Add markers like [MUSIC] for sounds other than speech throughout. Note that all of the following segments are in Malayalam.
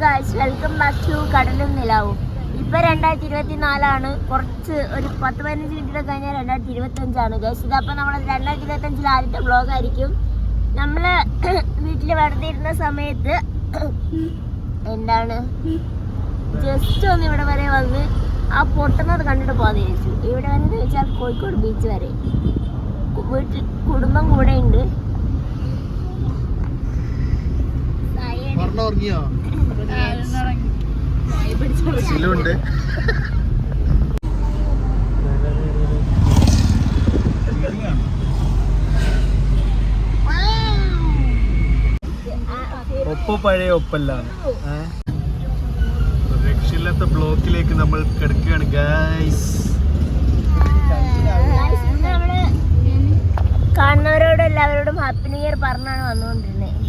ഗായ്സ് വെൽക്കം ബാക്ക് ടു കടലും നിലാവും. ഇപ്പൊ രണ്ടായിരത്തി ഇരുപത്തി നാലാണ് കുറച്ച് ഒരു പത്ത് പതിനഞ്ച് മിനിറ്റ് കഴിഞ്ഞാൽ രണ്ടായിരത്തി ഇരുപത്തി അഞ്ചാണ് ഗൈസ് ഇതപ്പോൾ നമ്മൾ രണ്ടായിരത്തി ഇരുപത്തി അഞ്ചിൽ ആദ്യത്തെ വ്ളോഗ് ആയിരിക്കും. നമ്മൾ വീട്ടിൽ വെറുതെ ഇരുന്ന സമയത്ത് [CLEARS THROAT] എന്താണ്? ജസ്റ്റ് ഒന്ന് ഇവിടെ വരെ വന്ന് ആ പൊട്ടുന്നത് കണ്ടിട്ട് പോകാതെ ചോദിച്ചു ഇവിടെ വരെ ചോദിച്ചാൽ കോഴിക്കോട് ബീച്ച് വരെ. വീട്ടിൽ കുടുംബം കൂടെ ഉണ്ട്. ഉറങ്ങിയോ? ശിലുണ്ട് ഒപ്പ് പഴയ ഒപ്പല്ലാണ്. രക്ഷയില്ലാത്ത ബ്ലോക്കിലേക്ക് നമ്മൾ കിടക്കുകയാണ് ഗൈസ് കാണുന്നവരോടും എല്ലാവരോടും ഹാപ്പി ന്യൂ ഇയർ പറഞ്ഞാണ് വന്നുകൊണ്ടിരുന്നത്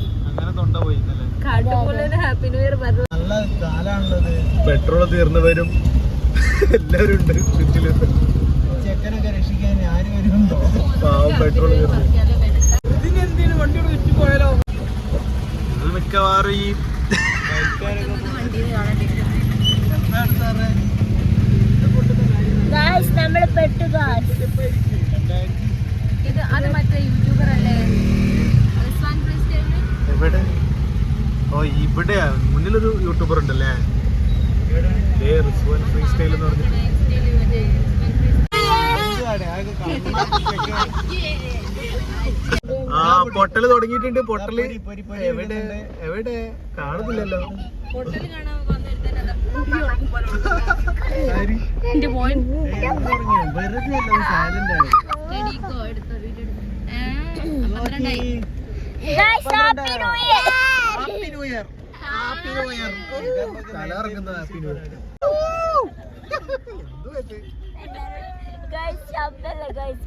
നല്ല കാലാണുള്ളത്. പെട്രോൾ തീർന്നവരും എല്ലാവരും ഉണ്ട് ചുറ്റിൽ ചെക്കനൊക്കെ രക്ഷിക്കാൻ ആരും വരുന്നുണ്ടോ പാവം പെട്രോൾ തീർന്നു. പോയാലോ? മിക്കവാറും ഈ ഗായ്സ് നമ്മൾ പെട്ടു ഗായ്സ് ഇത് അത് മറ്റേ യൂട്യൂബർ അല്ലേ റിസ്വാൻ ക്രിസ്റ്റ്യന് എവിടെ? ഓ ഇവിടെ മുന്നിലൊരു യൂട്യൂബർ ഉണ്ടല്ലേ? റിസ്വാൻ ഫ്രീ സ്റ്റൈൽ എന്ന് പറഞ്ഞിട്ട്. ആ പൊട്ടൽ തുടങ്ങിയിട്ടുണ്ട്. പൊട്ടൽ. എവിടെ? എവിടെ? കാണുന്നില്ലല്ലോ. ഹോട്ടലിൽ ന്യൂ ഇയർ ഹാപ്പി മോൻ സ്റ്റഡിക്കോ ഹാപ്പി ഹാപ്പി എടുത്തോ പന്ത്രണ്ടായി guys happy new year guys ശബ്ദല്ല guys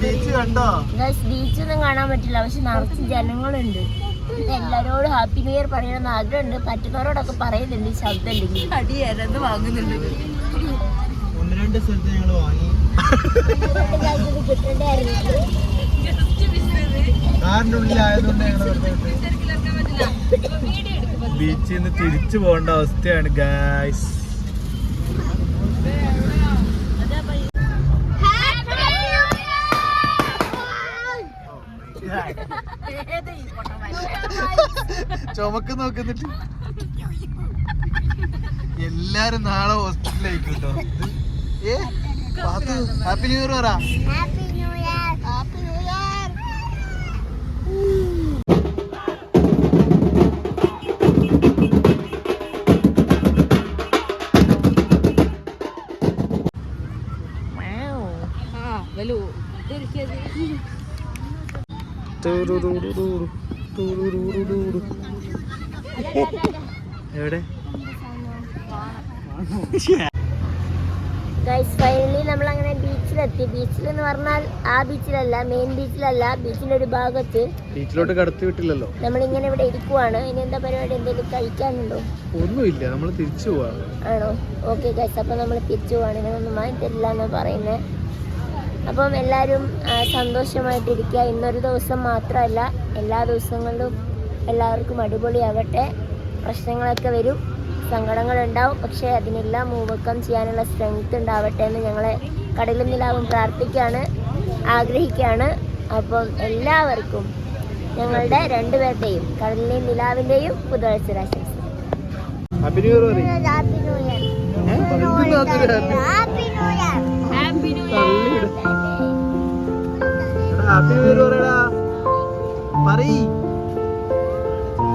beach കണ്ടോ? ഗായ്സ് ബീച്ചൊന്നും കാണാൻ പറ്റില്ല. പക്ഷെ നിറച്ച് ജനങ്ങളുണ്ട്. എല്ലാരോടും ഹാപ്പി ന്യൂ ഇയർ പറയണമെന്ന് ആഗ്രഹമുണ്ട്. പറ്റുന്നവരോടൊക്കെ പറയുന്നുണ്ട്. ശബ്ദം ഇല്ലെങ്കിൽ. വാങ്ങുന്നുണ്ട് ഒന്ന് രണ്ട് സ്ഥലത്ത് ഞങ്ങൾ വാങ്ങി. കിട്ടണ്ടായിരുന്നു കാറിന്റെ ഉള്ളിലായതുകൊണ്ട് ഞങ്ങൾ ബീച്ചിൽ നിന്ന് തിരിച്ചു പോകേണ്ട അവസ്ഥയാണ് ഗായ്സ് ചുമക്ക് നോക്കുന്നിട്ട് എല്ലാരും നാളെ ഹോസ്പിറ്റലിലേക്ക് കേട്ടോ. ഏ? പാത്തു ഹാപ്പി ന്യൂ ഇയർ പറ. ഹാപ്പി എവിടെ? ഫൈനലി നമ്മൾ അങ്ങനെ ബീച്ചിലെത്തി ബീച്ചിൽ എന്ന് പറഞ്ഞാൽ ആ ബീച്ചിലല്ല മെയിൻ ബീച്ചിലല്ല ബീച്ചിന്റെ ഒരു ഭാഗത്ത് ബീച്ചിലോട്ട് കടത്തി വിട്ടില്ലല്ലോ. നമ്മൾ ഇങ്ങനെ ഇവിടെ ഇരിക്കുവാണ്. ഇനി എന്താ പരിപാടി? എന്തെങ്കിലും കഴിക്കാനുണ്ടോ? ഒന്നുമില്ല. നമ്മൾ തിരിച്ചു പോവാ. ആണോ? ഓക്കെ ഗൈസ് അപ്പൊ നമ്മൾ തിരിച്ചു പോവാണ്. ഇതൊന്നും ഒന്നും മാറ്റില്ല എന്ന് പറയുന്നത് അപ്പം എല്ലാവരും സന്തോഷമായിട്ടിരിക്കുക. ഇന്നൊരു ദിവസം മാത്രമല്ല എല്ലാ ദിവസങ്ങളിലും എല്ലാവർക്കും അടിപൊളിയാകട്ടെ പ്രശ്നങ്ങളൊക്കെ വരും സങ്കടങ്ങളുണ്ടാവും പക്ഷേ അതിനെല്ലാം മൂവക്കം ചെയ്യാനുള്ള സ്ട്രെങ്ത് ഉണ്ടാവട്ടെ എന്ന് ഞങ്ങളെ കടലും നിലാവും പ്രാർത്ഥിക്കുകയാണ് ആഗ്രഹിക്കുകയാണ്. അപ്പം എല്ലാവർക്കും ഞങ്ങളുടെ രണ്ടുപേരുടെയും കടലിലെയും നിലാവിന്റെയും പുതുവത്സരാശംസ happy. New year happy new year പറയടാ. പറയ്.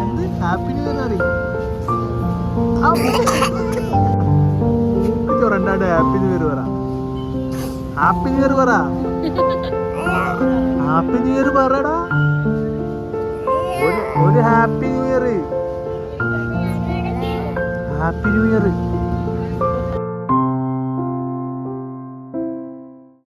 എന്ത് ഹാപ്പി ന്യൂ ഇയർ പറയ്? ചൊറണ്ടാണ്ട് ഹാപ്പി ന്യൂ ഇയർ പറ? ഹാപ്പി ന്യൂ ഇയർ പറ. ഹാപ്പി ന്യൂ ഇയർ പറടാ. ഒരു happy new year happy new year